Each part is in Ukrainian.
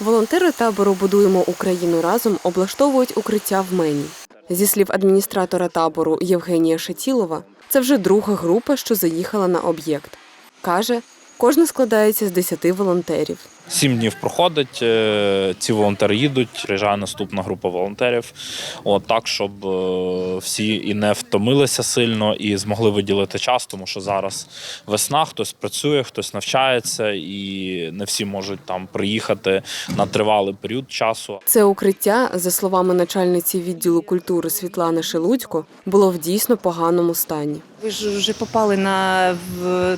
Волонтери табору Будуємо Україну разом облаштовують укриття в Мені. Зі слів адміністратора табору Євгенія Шатілова, це вже друга група, що заїхала на об'єкт. Каже, кожна складається з 10 волонтерів. Сім днів проходить. е, Ці волонтери їдуть. Приїжджає наступна група волонтерів. От так, щоб е, всі і не втомилися сильно, і змогли виділити час, тому що зараз весна, хтось працює, хтось навчається, і не всі можуть там приїхати на тривалий період часу. Це укриття, за словами начальниці відділу культури Світлани Шелудько, було в дійсно поганому стані. Ви ж вже попали на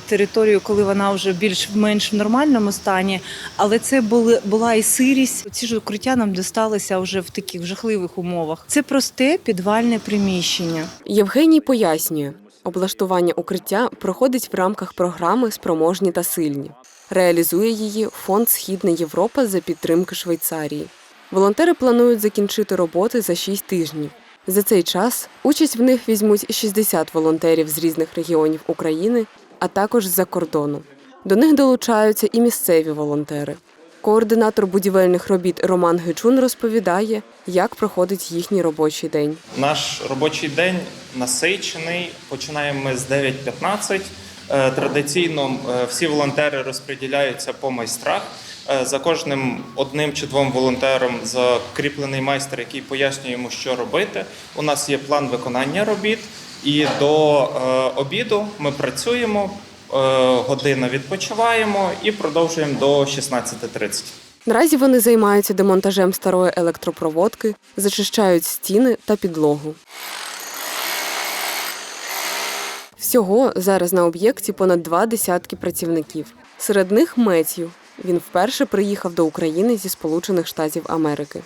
територію, коли вона вже більш-менш в нормальному стані, але це були була і сирість. Ці ж укриття нам досталися вже в таких жахливих умовах. Це просте підвальне приміщення. Євгеній пояснює, облаштування укриття проходить в рамках програми Спроможні та сильні. Реалізує її фонд Східна Європа за підтримки Швейцарії. Волонтери планують закінчити роботи за 6 тижнів. За цей час участь в них візьмуть 60 волонтерів з різних регіонів України, а також з-за кордону. До них долучаються і місцеві волонтери. Координатор будівельних робіт Роман Гичун розповідає, як проходить їхній робочий день. Наш робочий день насичений. Починаємо ми з 9.15. Е, Традиційно е, всі волонтери розподіляються по майстрах. Е, За кожним одним чи двом волонтером закріплений майстер, який пояснює йому, що робити. У нас є план виконання робіт, і до обіду ми працюємо, година відпочиваємо і продовжуємо до 16.30. Наразі вони займаються демонтажем старої електропроводки, зачищають стіни та підлогу. Всього зараз на об'єкті понад два десятки працівників. Серед них Меттью. Він вперше приїхав до України зі Сполучених Штатів Америки.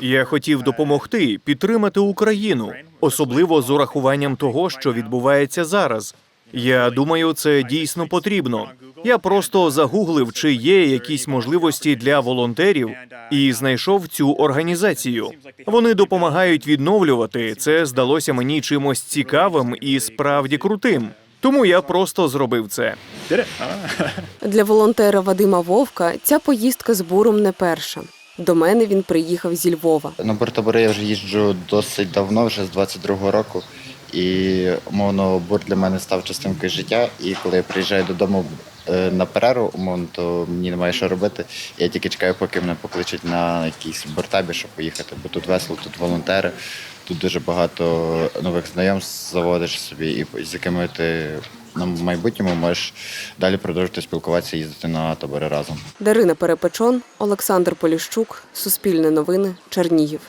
Я хотів допомогти підтримати Україну, особливо з урахуванням того, що відбувається зараз. Я думаю, це дійсно потрібно. Я просто загуглив, чи є якісь можливості для волонтерів, і знайшов цю організацію. Вони допомагають відновлювати. Це здалося мені чимось цікавим і справді крутим. Тому я просто зробив це. Для волонтера Вадима Вовка ця поїздка з буром не перша. До мене він приїхав зі Львова. На бортабори я вже їжджу досить давно, вже з 22-го року. І умовно бур для мене став частинкою життя. І коли я приїжджаю додому е, на перерву, умовно, то мені немає що робити. Я тільки чекаю, поки мене покличуть на якийсь бортабі, щоб поїхати. Бо тут весело, тут волонтери, тут дуже багато нових знайомств заводиш собі, і з якими ти на майбутньому можеш далі продовжити спілкуватися, їздити на табори разом. Дарина Перепечон, Олександр Поліщук, Суспільне новини, Чернігів.